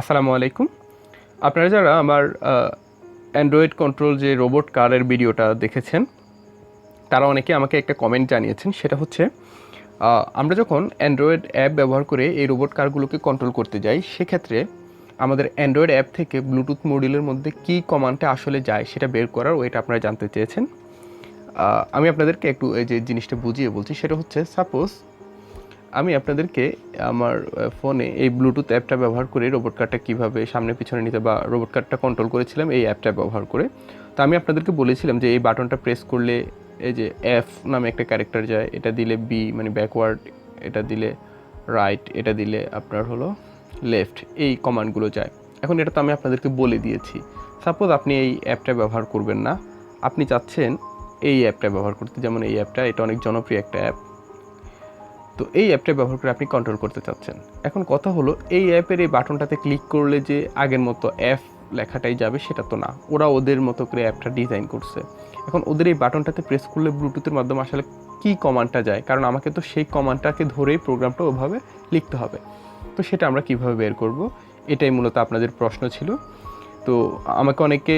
আসসালামু আলাইকুম। আপনারা যারা আমার অ্যান্ড্রয়েড কন্ট্রোল যে রোবট কারের ভিডিওটা দেখেছেন, তারা অনেকে আমাকে একটা কমেন্ট জানিয়েছেন, সেটা হচ্ছে আমরা যখন অ্যান্ড্রয়েড অ্যাপ ব্যবহার করে এই রোবট কারগুলোকে কন্ট্রোল করতে যাই, সেক্ষেত্রে আমাদের অ্যান্ড্রয়েড অ্যাপ থেকে ব্লুটুথ মডিউলের মধ্যে কী কমান্ডটা আসলে যায় সেটা বের করার ওইটা আপনারা জানতে চেয়েছেন। আমি আপনাদেরকে একটু এই যে জিনিসটা বুঝিয়ে বলছি, সেটা হচ্ছে সাপোজ আমি আপনাদেরকে আমার ফোনে এই ব্লুটুথ অ্যাপটা ব্যবহার করে রোবট কারটা কীভাবে সামনে পিছনে নিতে বা রোবট কারটা কন্ট্রোল করেছিলাম এই অ্যাপটা ব্যবহার করে। তো আমি আপনাদেরকে বলেছিলাম যে এই বাটনটা প্রেস করলে এই যে এফ নামে একটা ক্যারেক্টার যায়, এটা দিলে বি মানে ব্যাকওয়ার্ড এটা দিলে রাইট এটা দিলে আপনার হলো লেফট এই কমান্ডগুলো যায়। এখন এটা তো আমি আপনাদেরকে বলে দিয়েছি। সাপোজ আপনি এই অ্যাপটা ব্যবহার করবেন না, আপনি চাচ্ছেন এই অ্যাপটা ব্যবহার করতে। যেমন এই অ্যাপটা, এটা অনেক জনপ্রিয় একটা অ্যাপ। তো এই অ্যাপটা ব্যবহার করে আপনি কন্ট্রোল করতে চাচ্ছেন। এখন কথা হলো, এই অ্যাপের এই বাটনটাতে ক্লিক করলে যে আগের মতো অ্যাপ লেখাটাই যাবে, সেটা তো না। ওরা ওদের মতো করে অ্যাপটা ডিজাইন করছে। এখন ওদের এই বাটনটাতে প্রেস করলে ব্লুটুথের মাধ্যমে আসলে কী কমান্ডটা যায়? কারণ আমাকে তো সেই কমান্ডটাকে ধরেই প্রোগ্রামটা ওভাবে লিখতে হবে। তো সেটা আমরা কীভাবে বের করব? এটাই মূলত আপনাদের প্রশ্ন ছিল। তো আমাকে অনেকে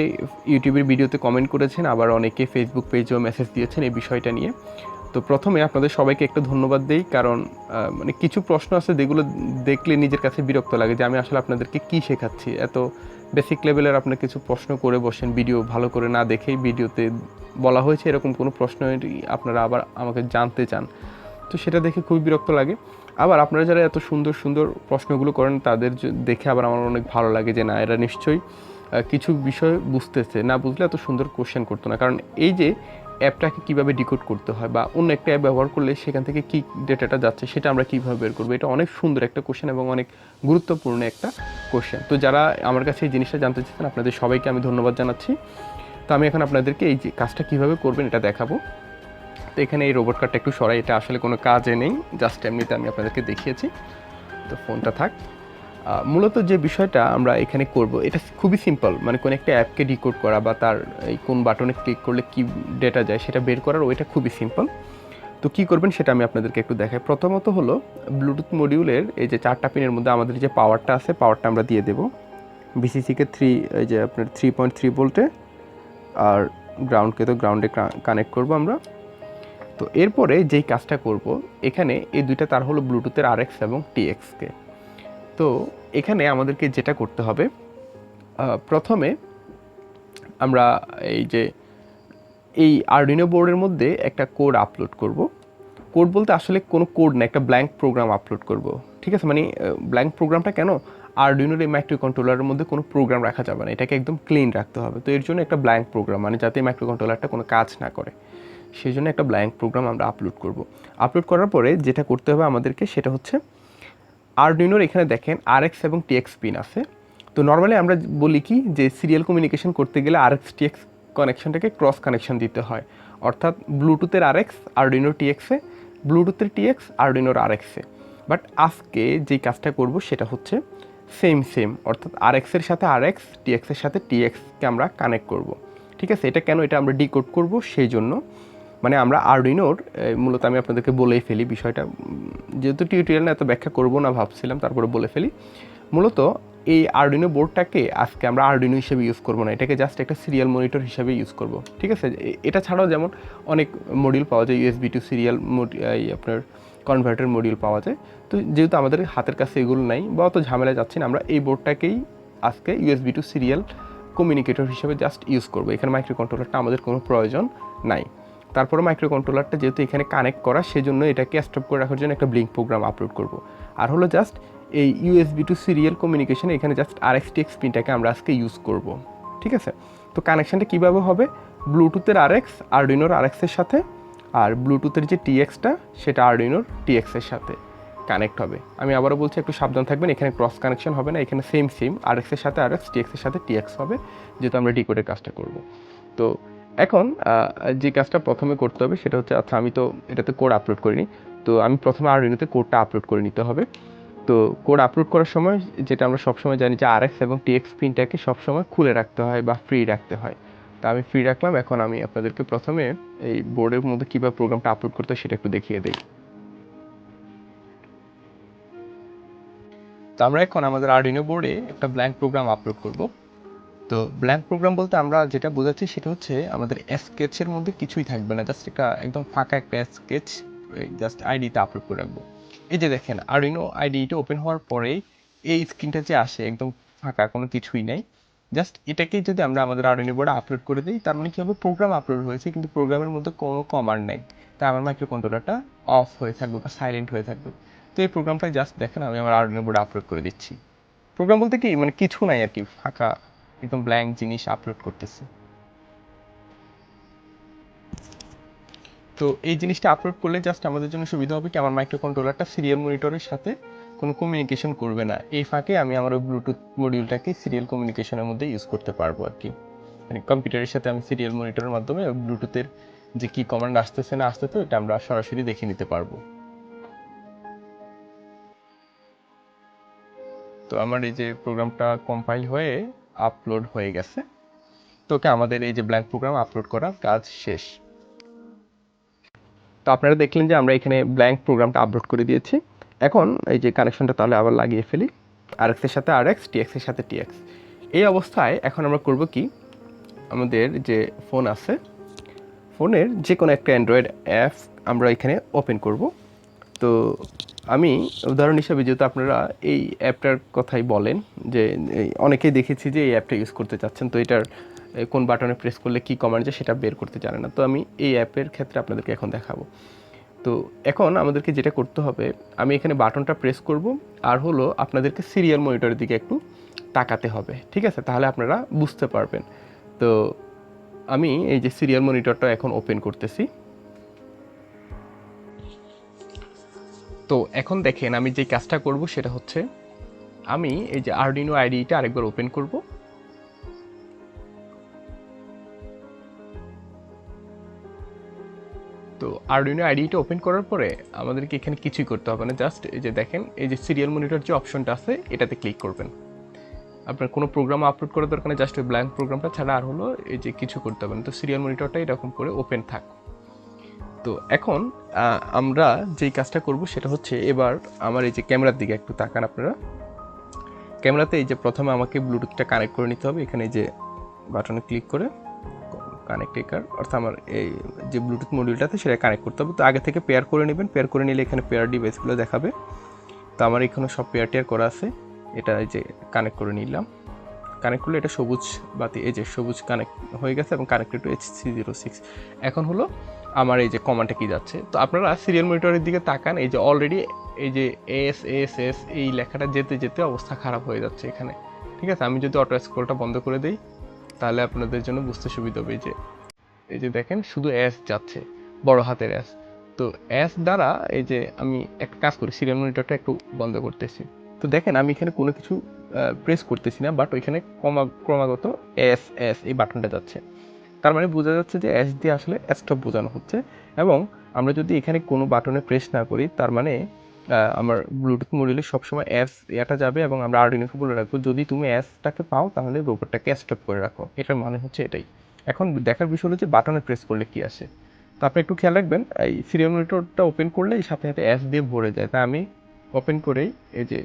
ইউটিউবের ভিডিওতে কমেন্ট করেছেন, আবার অনেকে ফেসবুক পেজেও মেসেজ দিয়েছেন এই বিষয়টা নিয়ে। তো প্রথমে আপনাদের সবাইকে একটা ধন্যবাদ দেই, কারণ মানে কিছু প্রশ্ন আছে যেগুলো দেখলে নিজের কাছে বিরক্ত লাগে যে আমি আসলে আপনাদেরকে কি শেখাচ্ছি। এত বেসিক লেভেলের আপনার কিছু প্রশ্ন করে বসেন ভিডিও ভালো করে না দেখেই ভিডিওতে বলা হয়েছে, এরকম কোনো প্রশ্ন আপনারা আবার আমাকে জানতে চান। তো সেটা দেখে খুবই বিরক্ত লাগে। আবার আপনারা যারা এত সুন্দর সুন্দর প্রশ্নগুলো করেন তাদের দেখে আবার আমার অনেক ভালো লাগে যে না, এরা নিশ্চয়ই কিছু বিষয় বুঝতেছে। না বুঝলে এত সুন্দর কোশ্চেন করতো না। কারণ এই যে অ্যাপটাকে কীভাবে ডিকোড করতে হয় বা অন্য একটা অ্যাপ ব্যবহার করলে সেখান থেকে কী ডেটাটা যাচ্ছে সেটা আমরা কীভাবে বের করব? এটা অনেক সুন্দর একটা কোশ্চেন এবং অনেক গুরুত্বপূর্ণ একটা কোশ্চেন তো যারা আমার কাছে এই জিনিসটা জানতে চাচ্ছেন, আপনাদের সবাইকে আমি ধন্যবাদ জানাচ্ছি। তো আমি এখন আপনাদেরকে এই যে কাজটা কীভাবে করবেন এটা দেখাবো। তো এখানে এই রোবট কার্ডটা একটু সরাই, এটা আসলে কোনো কাজে নেই জাস্ট এমনিতে আমি আপনাদেরকে দেখিয়েছি। তো ফোনটা থাক। মূলত যে বিষয়টা আমরা এখানে করব, এটা খুবই সিম্পল মানে কোনো একটা অ্যাপকে ডিকোড করা বা তার এই কোন বাটনে ক্লিক করলে কি ডেটা যায় সেটা বের করার ওইটা খুবই সিম্পল তো কি করবেন সেটা আমি আপনাদেরকে একটু দেখাই। প্রথমত হলো ব্লুটুথ মডিউলের এই যে চারটা পিনের মধ্যে আমাদের যে পাওয়ারটা আছে পাওয়ারটা আমরা দিয়ে দেব। বিসিসিকে থ্রি এই যে আপনার থ্রি পয়েন্ট থ্রি ভোল্টে আর গ্রাউন্ডকে তো গ্রাউন্ডে কানেক্ট করব আমরা। তো এরপরে যেই কাজটা করব, এখানে এই দুইটা তার হলো ব্লুটুথের আর এক্স এবং টিএক্সকে তো এখানে আমাদেরকে যেটা করতে হবে প্রথমে আমরা এই যে এই আর্ডিনো বোর্ডের মধ্যে একটা কোড আপলোড করব। কোড বলতে আসলে কোনো কোড না, একটা ব্ল্যাঙ্ক প্রোগ্রাম আপলোড করব। ঠিক আছে? মানে ব্ল্যাঙ্ক প্রোগ্রামটা কেন? আরডিনোর এই মাইক্রো কন্ট্রোলারের মধ্যে কোনো প্রোগ্রাম রাখা যাবে না, এটাকে একদম ক্লিন রাখতে হবে। তো এর জন্য একটা ব্ল্যাঙ্ক প্রোগ্রাম মানে যাতে মাইক্রো কন্ট্রোলারটা কোনো কাজ না করে। সেই জন্য একটা ব্ল্যাঙ্ক প্রোগ্রাম আমরা আপলোড করব। আপলোড করার পরে যেটা করতে হবে আমাদেরকে সেটা হচ্ছে আরডিনোর এখানে দেখেন আরএক্স এবং টিএক্স পিন আছে। তো নর্মালি আমরা বলি কি যে সিরিয়াল কমিউনিকেশন করতে গেলে আর আরএক্স টিএক্স কানেকশনটাকে ক্রস কানেকশন দিতে হয়। অর্থাৎ ব্লুটুথের আরএক্স আরডিনো টিএক্সে ব্লুটুথের টিএক্স আরডিনোর আর আরএক্সে বাট আজকে যেই কাজটা করব সেটা হচ্ছে সেম সেম অর্থাৎ আরএক্সের সাথে আর আরএক্স টিএক্সের সাথে টিএক্সকে আমরা কানেক্ট করব। ঠিক আছে? এটা কেন এটা আমরা ডিকোড করব সেই জন্য। মানে আমরা আরডিনোর মূলত আমি আপনাদেরকে বলেই ফেলি বিষয়টা। যেহেতু টিউটোরিয়াল না এত ব্যাখ্যা করব না ভাবছিলাম, তারপরে বলে ফেলি। মূলত এই আরডিনো বোর্ডটাকে আজকে আমরা আরডিনো হিসেবে ইউজ করব না, এটাকে জাস্ট একটা সিরিয়াল মনিটর হিসেবে ইউজ করব, ঠিক আছে? এটা ছাড়াও যেমন অনেক মডিউল পাওয়া যায় ইউএসবি টু সিরিয়াল এই আপনার কনভার্টার মডিউল পাওয়া যায়। তো যেহেতু আমাদের হাতের কাছে এগুলো নাই, বা অত ঝামেলা যাচ্ছি না, আমরা এই বোর্ডটাকেই আজকে ইউএসবি টু সিরিয়াল কমিউনিকেটর হিসেবে জাস্ট ইউজ করব। এখানে মাইক্রো কন্ট্রোলারটা আমাদের কোনো প্রয়োজন নাই। তারপরে মাইক্রো কন্ট্রোলারটা যেহেতু এখানে কানেক্ট করা সেজন্য এটাকে স্টপ করে রাখার জন্য একটা ব্লিঙ্ক প্রোগ্রাম আপলোড করব। আর হলো জাস্ট এই ইউএসবি টু সিরিয়াল কমিউনিকেশন এখানে জাস্ট আর এক্স পিনটাকে আমরা আজকে ইউজ করব। ঠিক আছে? তো কানেকশানটা কীভাবে হবে? ব্লুটুথের আর এক্স আরডিনোর আর এক্সের সাথে, আর ব্লুটুথের যে টিএক্সটা সেটা আরডিনোর টিএক্সের সাথে কানেক্ট হবে। আমি আবারও বলছি, একটু সাবধান থাকবেন, এখানে ক্রস কানেকশন হবে না, এখানে সেম সেম আর এক্সের সাথে আর এক্স টিএক্সের সাথে টিএক্স হবে, যেহেতু আমরা ডিকোডের কাজটা করব। তো এখন যে কাজটা প্রথমে করতে হবে সেটা হচ্ছে আচ্ছা আমি তো এটাতে কোড আপলোড করিনি। তো আমি প্রথমে আর আরডিনোতে কোডটা আপলোড করে নিতে হবে। তো কোড আপলোড করার সময় যেটা আমরা সবসময় জানি যে আরএক্স এবং টিএক্স পিনটাকে সবসময় খুলে রাখতে হয় বা ফ্রি রাখতে হয়। তা আমি ফ্রি রাখলাম, এখন আমি আপনাদেরকে প্রথমে এই বোর্ডের মধ্যে কীভাবে প্রোগ্রামটা আপলোড করতে হয় সেটা একটু দেখিয়ে দিই। তো আমরা এখন আমাদের আর্ডিনো বোর্ডে একটা ব্ল্যাঙ্ক প্রোগ্রাম আপলোড করব। তো ব্ল্যাঙ্ক প্রোগ্রাম বলতে আমরা যেটা বোঝাচ্ছি সেটা হচ্ছে আমাদের স্কেচের মধ্যে কিছুই থাকবে না জাস্ট একটা একদম ফাঁকা একটা স্কেচ জাস্ট আইডিতে আপলোড করে রাখব। এই যে দেখেন আর্ডিনো আইডিটা ওপেন হওয়ার পরেই এই স্ক্রিনটা যে আসে একদম ফাঁকা, কোনো কিছুই নাই। জাস্ট এটাকেই যদি আমরা আমাদের আর আর্ডিনো বোর্ডে আপলোড করে দিই, তার মানে কি হবে? প্রোগ্রাম আপলোড হয়েছে, কিন্তু প্রোগ্রামের মধ্যে কোনো কমান্ড নেই। তাই আমার মাইক্রো কন্ট্রোলারটা অফ হয়ে থাকবে বা সাইলেন্ট হয়ে থাকবে। তো এই প্রোগ্রামটা জাস্ট দেখেন, আমি আমার আর আর্ডিনো বোর্ডে আপলোড করে দিচ্ছি। প্রোগ্রাম বলতে কি? মানে কিছু নাই আর কি, ফাঁকা। একদম ব্ল্যাঙ্ক জিনিস আপলোড করতেছে। তো এই জিনিসটা আপলোড করলে জাস্ট আমাদের জন্য সুবিধা হবে কি, আমার মাইক্রো কন্ট্রোলারটা সিরিয়াল মনিটরের সাথে কোনো কমিউনিকেশন করবে না। এই ফাঁকে আমি আমার ব্লুটুথ মডিউলটাকে সিরিয়াল কমিউনিকেশনের মধ্যে ইউজ করতে পারব আর কি। মানে কম্পিউটারের সাথে আমি সিরিয়াল মনিটরের মাধ্যমে ব্লুটুথের যে কি কমান্ড আসতেছে না আসতেছে এটা আমরা সরাসরি দেখে নিতে পারব। তো আমার এই যে প্রোগ্রামটা কম্পাইল হয়ে আপলোড হয়ে গেছে। তোকে আমাদের এই যে ব্ল্যাঙ্ক প্রোগ্রাম আপলোড করার কাজ শেষ। তো আপনারা দেখলেন যে আমরা এখানে ব্ল্যাঙ্ক প্রোগ্রামটা আপলোড করে দিয়েছি। এখন এই যে কানেকশনটা তাহলে আবার লাগিয়ে ফেলি। আর এক্সের সাথে আর এক্স টিএক্সের সাথে টিএক্স এই অবস্থায় এখন আমরা করব কি? আমাদের যে ফোন আছে ফোনের যে কোনো একটা অ্যান্ড্রয়েড অ্যাপ আমরা এখানে ওপেন করব। তো আমি উদাহরণ হিসাবে যেহেতু আপনারা এই অ্যাপটার কথাই বলেন যে অনেকেই দেখেছি যে এই অ্যাপটা ইউজ করতে চাচ্ছেন, তো এটার কোন বাটনে প্রেস করলে কী কমান্ড যে সেটা বের করতে জানে না। তো আমি এই অ্যাপের ক্ষেত্রে আপনাদেরকে এখন দেখাবো। তো এখন আমাদেরকে যেটা করতে হবে, আমি এখানে বাটনটা প্রেস করব, আর হলো আপনাদেরকে সিরিয়াল মনিটরের দিকে একটু তাকাতে হবে, ঠিক আছে? তাহলে আপনারা বুঝতে পারবেন। তো আমি এই যে সিরিয়াল মনিটরটা এখন ওপেন করতেছি। তো এখন দেখেন আমি যে কাজটা করব সেটা হচ্ছে আমি এই যে আরডিনো আইডিটা আরেকবার ওপেন করব। তো আরডিনো আইডিটা ওপেন করার পরে আমাদেরকে এখানে কিছুই করতে হবে না জাস্ট এই যে দেখেন, এই যে সিরিয়াল মনিটর যে অপশনটা আছে, এটাতে ক্লিক করবেন। আপনার কোনো প্রোগ্রাম আপলোড করার দরকার নেই জাস্ট ওই ব্ল্যাঙ্ক প্রোগ্রামটা ছাড়া আর হলো এই যে কিছু করতে হবে না। তো সিরিয়াল মনিটরটা এরকম করে ওপেন থাক। তো এখন আমরা যেই কাজটা করব সেটা হচ্ছে এবার আমার এই যে ক্যামেরার দিকে একটু তাকান আপনারা। ক্যামেরাতে এই যে প্রথমে আমাকে ব্লুটুথটা কানেক্ট করে নিতে হবে, এখানে যে বাটনে ক্লিক করে কানেক্ট একার অর্থাৎ আমার এই যে ব্লুটুথ মডিউলটাতে সেটা কানেক্ট করতে হবে। তো আগে থেকে পেয়ার করে নেবেন, পেয়ার করে নিলে এখানে পেয়ার ডিভাইসগুলো দেখাবে। তো আমার এখানে সব পেয়ার টেয়ার করা আছে, এটা এই যে কানেক্ট করে নিলাম। কানেক্ট করলে এটা সবুজ বাতি, এই যে সবুজ কানেক্ট হয়ে গেছে এবং connected to H C zero six এখন হলো আমার এই যে কমান্ডটা কি যাচ্ছে? তো আপনারা সিরিয়াল মনিটরের দিকে তাকান, এই যে অলরেডি এই যে এস এস এস এই লেখাটা যেতে যেতে অবস্থা খারাপ হয়ে যাচ্ছে এখানে। ঠিক আছে? আমি যদি অটো স্ক্রলটা বন্ধ করে দিই, তাহলে আপনাদের জন্য বুঝতে সুবিধা হবে যে, এই যে দেখেন, শুধু এস যাচ্ছে, বড় হাতের এস তো এস দ্বারা এই যে আমি একটা কাজ করি সিরিয়াল মনিটরটা একটু বন্ধ করতেছি। তো দেখেন, আমি এখানে কোনো কিছু প্রেস করতেছি না বাট ওইখানে ক্রমা, ক্রমাগত এস এস এই বাটনটা যাচ্ছে। তার মানে বোঝা যাচ্ছে যে এস দিয়ে আসলে স্টপ বোঝানো হচ্ছে এবং আমরা যদি এখানে কোনো বাটনে প্রেস না করি, তার মানে আমার ব্লুটুথ মডিউলে সবসময় এস এটা যাবে এবং আমরা আর্ডিনোকে বলে রাখব, যদি তুমি এসটাকে পাও তাহলে রোবটটাকে স্টপ করে রাখো। এটার মানে হচ্ছে এটাই। এখন দেখার বিষয় হলো যে বাটনে প্রেস করলে কি আসে। তো আপনি একটু খেয়াল রাখবেন, এই সিরিয়াল মনিটরটা ওপেন করলে সাথে সাথে এস দিয়ে ভরে যায়। তাই আমি ওপেন করেই এই যে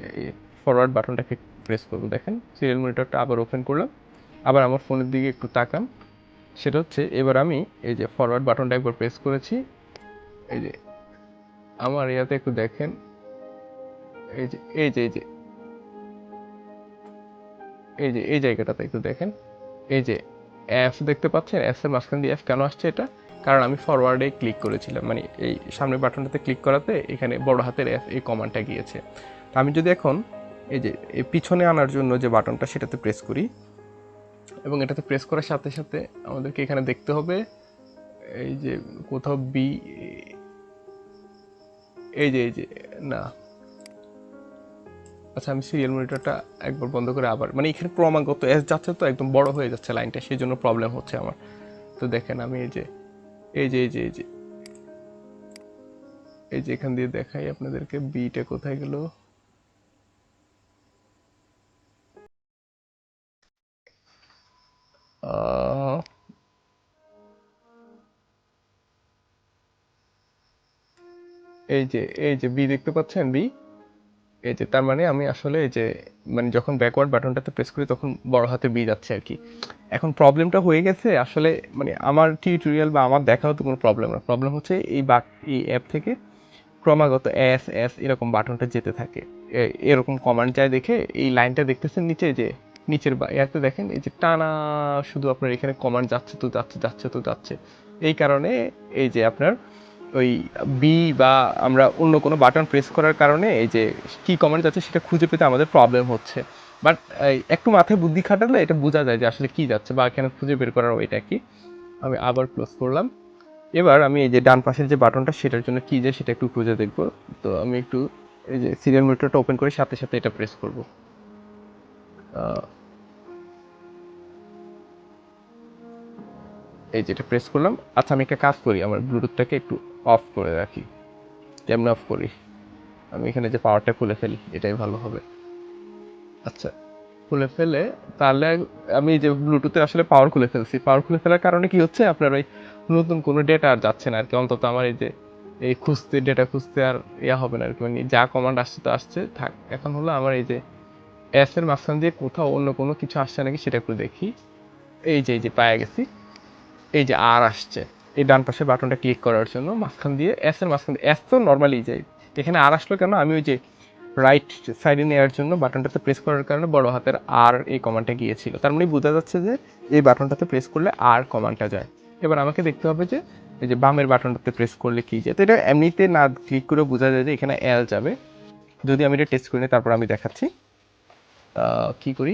ফরওয়ার্ড বাটনটাকে প্রেস করব। দেখেন সিরিয়াল মনিটরটা আবার ওপেন করলাম। আবার আমার ফোনের দিকে একটু তাকান। সেটা হচ্ছে, এবার আমি এই যে ফরওয়ার্ড বাটনটা একবার প্রেস করেছি। এই যে, আমার ইয়াতে একটু দেখেন। এই যে এই যে এই যে। এই যে, এই জায়গাটাতে একটু দেখেন। এই যে অ্যাপস দেখতে পাচ্ছেন? অ্যাপস এর মাঝখান দিয়ে অ্যাপ কেন আসছে এটা? কারণ আমি ফরওয়ার্ডে ক্লিক করেছিলাম। মানে এই সামনের বাটনটাতে ক্লিক করাতে এখানে বড় হাতের অ্যাপ এই কমান্ডটা গিয়েছে। আমি যদি এখন এই যে পিছনে আনার জন্য যে বাটনটা সেটাতে প্রেস করি এবং এটাতে প্রেস করার সাথে সাথে আমাদেরকে এখানে দেখতে হবে, এই যে কোথাও বি এই যে এই যে, না। আচ্ছা আমি সিরিয়াল মনিটরটা একবার বন্ধ করে আবার মানে এখানে ক্রমাগত এস যাচ্ছে তো, একদম বড় হয়ে যাচ্ছে লাইনটা সেই জন্য প্রবলেম হচ্ছে আমার। তো দেখেন আমি এই যে এই যে এই যে এই যে। এই যে এখান দিয়ে দেখাই আপনাদেরকে বিটা কোথায় গেল। এই যে এই যে বি দেখতে পাচ্ছেন বি এই যে, তার মানে আমি আসলে এই যে মানে যখন ব্যাকওয়ার্ড বাটনটাতে প্রেস করি তখন বড় হাতে বি যাচ্ছে আর কি। এখন প্রবলেমটা হয়ে গেছে, আসলে মানে আমার টিউটোরিয়াল বা আমার দেখাও তো কোনো প্রবলেম না। প্রবলেম হচ্ছে এই বাট এই অ্যাপ থেকে ক্রমাগত এস এস এরকম বাটনটা যেতে থাকে। এরকম কমান্ড যায় দেখে এই লাইনটা দেখতেছেন নিচে যে নিচের বা, ইয়াতে দেখেন, এই যে টানা শুধু আপনার এখানে কমান্ড যাচ্ছে তো যাচ্ছে যাচ্ছে তো যাচ্ছে। এই কারণে এই যে আপনার ওই বি বা আমরা অন্য কোনো বাটন প্রেস করার কারণে এই যে কি কমান্ড যাচ্ছে সেটা খুঁজে পেতে আমাদের প্রবলেম হচ্ছে। বাট একটু মাথায় বুদ্ধি খাটালে এটা বোঝা যায় যে আসলে কি যাচ্ছে বা এখানে খুঁজে বের করার ওইটা কি। আমি আবার ক্লোজ করলাম। এবার আমি এই যে ডান পাশের যে বাটনটা সেটার জন্য কি যে সেটা একটু খুঁজে দেখব। তো আমি একটু এই যে সিরিয়াল মনিটরটা ওপেন করে সাথে সাথে এটা প্রেস করব। এই যেটা প্রেস করলাম। আচ্ছা আমি একটা কাজ করি, আমার ব্লুটুথটাকে একটু অফ করে রাখি। কেমন অফ করি। আমি এখানে যে পাওয়ারটা খুলে ফেলি, এটাই ভালো হবে। আচ্ছা খুলে ফেলে, তাহলে আমি যে ব্লুটুথে আসলে পাওয়ার খুলে ফেলছি। পাওয়ার খুলে ফেলার কারণে কি হচ্ছে? আপনার ওই নতুন কোনো ডেটা আর যাচ্ছে না আর কি অন্তত আমার এই যে, এই খুঁজতে ডেটা খুঁজতে আর ইয়া হবে না আর কি মানে যা কমান্ড আসছে তো আসছে। থাক, এখন হলো আমার এই যে এর মাঝখান দিয়ে কোথাও অন্য কোনো কিছু আসছে নাকি সেটা একটু দেখি। এই যে এই যে, পায়ে গেছি। এই যে আর আসছে এই ডান পাশে বাটনটা ক্লিক করার জন্য মাঝখান দিয়ে এস এর মাঝখান দিয়ে এস তো নর্মালি যায় এখানে আর আসলো কেন? আমি ওই যে রাইট সাইডে নেওয়ার জন্য বাটনটাতে প্রেস করার কারণে বড় হাতের আর এই কমান্ডটা গিয়েছিল। তার মানে বোঝা যাচ্ছে যে এই বাটনটাতে প্রেস করলে আর কমান্ডটা যায়। এবার আমাকে দেখতে হবে যে এই যে বামের বাটনটাতে প্রেস করলে কি যায়? তো এটা এমনিতে না ক্লিক করে বোঝা যায় যে এখানে এল যাবে। যদি আমি এটা টেস্ট করি নিই, তারপর আমি দেখাচ্ছি। কি করি?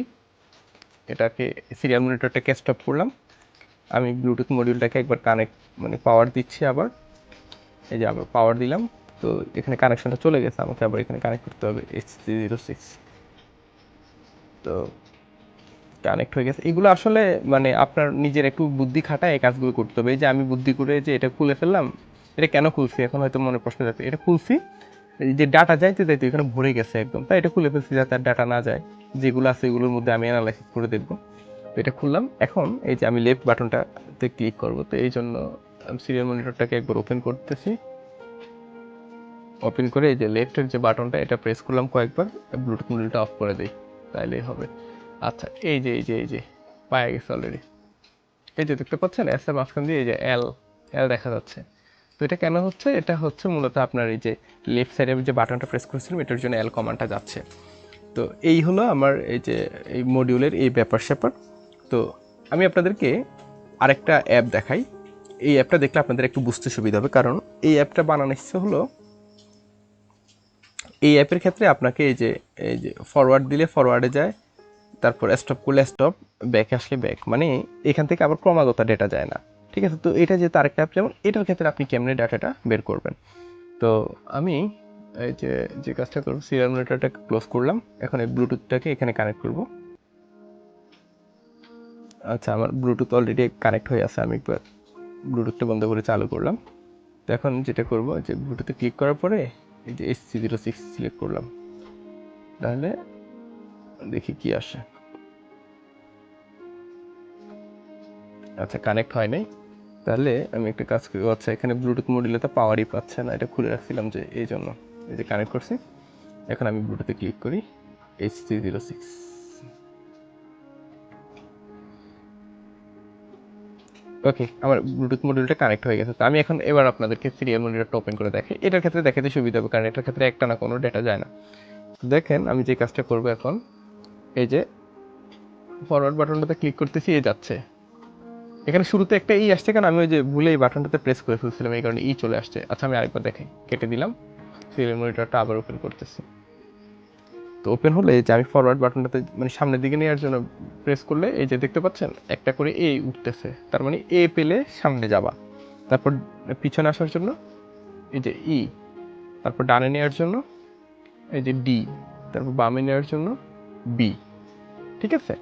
এটাকে সিরিয়াল মনিটরটাকে স্টপ করলাম। আমি ব্লুটুথ মডিউলটাকে একবার কানেক্ট মানে পাওয়ার দিচ্ছি আবার। এই যে আবার পাওয়ার দিলাম, তো এখানে কানেকশনটা চলে গেছে, আমাকে আবার এখানে কানেক্ট করতে হবে এইচ জিরো সিক্স তো কানেক্ট হয়ে গেছে। এগুলো আসলে মানে আপনার নিজের একটু বুদ্ধি খাটায় এই কাজগুলো করতে হবে। এই যে আমি বুদ্ধি করে যে এটা খুলে ফেললাম, এটা কেন খুলছি? এখন হয়তো মনে প্রশ্ন যাচ্ছে এটা খুলছি? যে ডাটা যাইতে যাইতে এখানে ভরে গেছে একদম। তাই এটা খুলে ফেলছি যাতে আর ডাটা না যায়। যেগুলো আছে এগুলোর মধ্যে আমি অ্যানালাইসিস করে দেখব। তো এটা খুললাম। এখন এই যে আমি লেফট বাটনটাতে ক্লিক করব, তো এই জন্য আমি সিরিয়াল মনিটরটাকে একবার ওপেন করতেছি। ওপেন করে এই যে লেফটের যে বাটনটা এটা প্রেস করলাম কয়েকবার ব্লুটুথ মডিউলটা অফ করে দিই, তাইলেই হবে। আচ্ছা এই যে এই যে এই যে, পায়ে গেছে অলরেডি এই যে দেখতে পাচ্ছেন এস এর মাঝখান দিয়ে এই যে এল এল দেখা যাচ্ছে। তো এটা কেন হচ্ছে? এটা হচ্ছে মূলত আপনার এই যে লেফট সাইডে যে বাটনটা প্রেস করেছিলাম, এটার জন্য এল কমান্ডটা যাচ্ছে। তো এই হলো আমার এই যে, এই মডিউলের এই ব্যাপার স্যাপার তো আমি আপনাদেরকে আরেকটা অ্যাপ দেখাই। এই অ্যাপটা দেখলে আপনাদের একটু বুঝতে সুবিধা হবে, কারণ এই অ্যাপটা বানানো ইচ্ছে হলো, এই অ্যাপের ক্ষেত্রে আপনাকে এই যে এই যে ফরওয়ার্ড দিলে ফরওয়ার্ডে যায়, তারপর স্টপ করলে স্টপ ব্যাক আসলে ব্যাক মানে এখান থেকে আবার ক্রমাগত ডেটা যায় না। ঠিক আছে? তো এটা যে তার একটা অ্যাপ যেমন এটার ক্ষেত্রে আপনি কেমনে ডাটাটা বের করবেন? তো আমি এই যে যে কাজটা করব সিরিয়াল মনিটরটাকে ক্লোজ করলাম, এখন এই ব্লুটুথটাকে এখানে কানেক্ট করব। আচ্ছা আমার ব্লুটুথ অলরেডি কানেক্ট হয়ে আছে, আমি একবার ব্লুটুথটা বন্ধ করে চালু করলাম। তো এখন যেটা করব, যে ব্লুটুথে ক্লিক করার পরে এই যে S C zero six select করলাম। তাহলে দেখি কি আসে। আচ্ছা কানেক্ট হয় নাই। তাহলে আমি একটা কাজ করি আচ্ছা এখানে ব্লুটুথ মডিউলে তো পাওয়ারই পাচ্ছে না, এটা খুলে রাখছিলাম যে এই জন্য এই যে কানেক্ট করছি। এখন আমি ব্লুটুথে ক্লিক করি H three zero six okay আমার ব্লুটুথ মডিউলটা কানেক্ট হয়ে গেছে। তো আমি এখন এবার আপনাদেরকে সিরিয়াল মনিটরটা ওপেন করে দেখে এটার ক্ষেত্রে দেখাতে সুবিধা হবে, কারণ এটার ক্ষেত্রে একটা না কোনো ডেটা যায় না। দেখেন, আমি যে কাজটা করব এখন, এই যে ফরওয়ার্ড বাটনটাতে ক্লিক করতেছি, এই যাচ্ছে। এখানে শুরুতে একটা ই আসছে, কারণ আমি ওই যে ভুলে এই বাটনটাতে প্রেস করে ফেলছিলাম, এই কারণে ই চলে আসছে। আচ্ছা আমি আরেকবার দেখাই। কেটে দিলাম। সিরিয়াল মনিটরটা আবার ওপেন করতেছি। তো ওপেন হলে যে আমি ফরওয়ার্ড বাটনটাতে মানে সামনের দিকে নেওয়ার জন্য প্রেস করলে এই যে দেখতে পাচ্ছেন, একটা করে এ উঠতেছে। তার মানে এ পেলে সামনে যাবা। তারপর পিছনে আসার জন্য এই যে ই তারপর ডানে নেওয়ার জন্য এই যে ডি তারপর বামে নেওয়ার জন্য বি ঠিক আছে?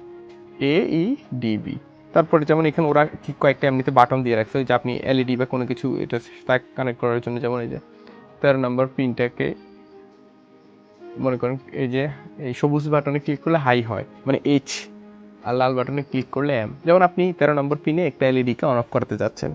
এ ই ডি বি তারপরে যেমন এখানে ওরা ঠিক কয়েকটা এমনিতে বাটন দিয়ে রাখছে যে আপনি এলইডি বা কোনো কিছু এটা কানেক্ট করার জন্য, যেমন এই যে তেরো নম্বর পিনটাকে মনে করেন এই যে, এই সবুজ বাটনে ক্লিক করলে হাই হয়। মানে এইচ আর লাল বাটনে ক্লিক করলে এম যেমন আপনি তেরো নম্বর পিনে একটা এলইডিকে অন অফ করতে যাচ্ছেন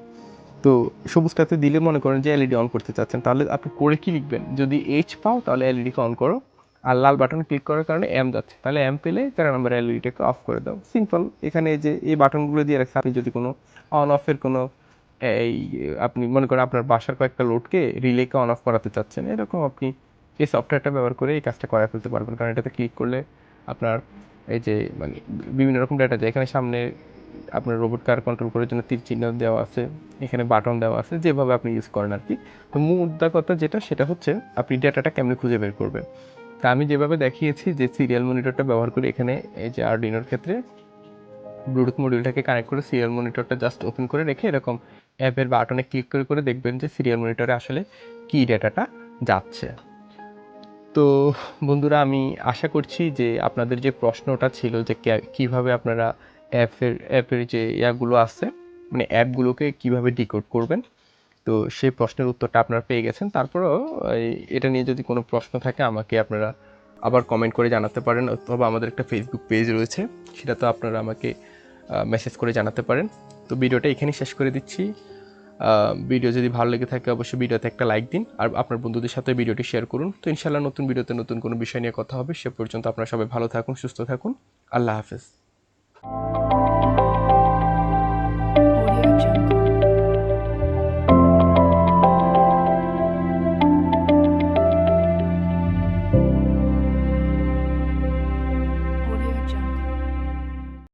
তো সবুজটাতে দিলে মনে করেন যে এলইডি অন করতে চাচ্ছেন, তাহলে আপনি করে কি লিখবেন? যদি এইচ পাও, তাহলে এলইডিকে অন করো। আর লাল বাটন ক্লিক করার কারণে এম যাচ্ছে। তাহলে এম পেলে তেরো নম্বর এলইডিটাকে অফ করে দাও। সিম্পল এখানে যে, এই বাটনগুলো দিয়ে রাখছে, আপনি যদি কোনো অন অফের কোনো, এই, আপনি মনে করেন আপনার বাসার কয়েকটা লোডকে রিলেকে অন অফ করাতে চাচ্ছেন, এরকম আপনি এই সফটওয়্যারটা ব্যবহার করে এই কাজটা করা ফেলতে পারবেন। কারণ এটাতে ক্লিক করলে আপনার এই যে মানে বিভিন্ন রকম ডাটা যায়। এখানে সামনে আপনার রোবট কার কন্ট্রোল করার জন্য তীর চিহ্ন দেওয়া আছে। এখানে বাটন দেওয়া আছে। যেভাবে আপনি ইউজ করেন আর কি তো মুদ্রা কথা যেটা, সেটা হচ্ছে আপনি ডেটাটা কেমনে খুঁজে বের করবেন? তা আমি যেভাবে দেখিয়েছি যে সিরিয়াল মনিটরটা ব্যবহার করে এখানে এই যে আরডিনোর ক্ষেত্রে ব্লুটুথ মডিউলটাকে কানেক্ট করে সিরিয়াল মনিটরটা জাস্ট ওপেন করে রেখে এরকম অ্যাপের বাটনে ক্লিক করে করে দেখবেন যে সিরিয়াল মনিটরে আসলে কী ডেটাটা যাচ্ছে। তো বন্ধুরা, আমি আশা করছি যে আপনাদের যে প্রশ্নটা ছিল যে কীভাবে আপনারা অ্যাপের অ্যাপের যে ইয়াগুলো আছে মানে অ্যাপগুলোকে কীভাবে ডিকোড করবেন, তো সেই প্রশ্নের উত্তরটা আপনারা পেয়ে গেছেন। তারপরেও এটা নিয়ে যদি কোনো প্রশ্ন থাকে, আমাকে আপনারা আবার কমেন্ট করে জানাতে পারেন, অথবা আমাদের একটা ফেসবুক পেজ রয়েছে সেটা তো আপনারা আমাকে মেসেজ করে জানাতে পারেন। তো ভিডিওটা এখানেই শেষ করে দিচ্ছি। ভিডিও যদি ভালো লেগে থাকে, অবশ্যই ভিডিওতে একটা লাইক দিন। আর আপনার বন্ধুদের সাথে ভিডিওটি শেয়ার করুন। তো ইনশাল্লাহ নতুন ভিডিওতে নতুন কোনো বিষয় নিয়ে কথা হবে, সে পর্যন্ত আপনারা সবাই ভালো থাকুন, সুস্থ থাকুন। আল্লাহ হাফেজ।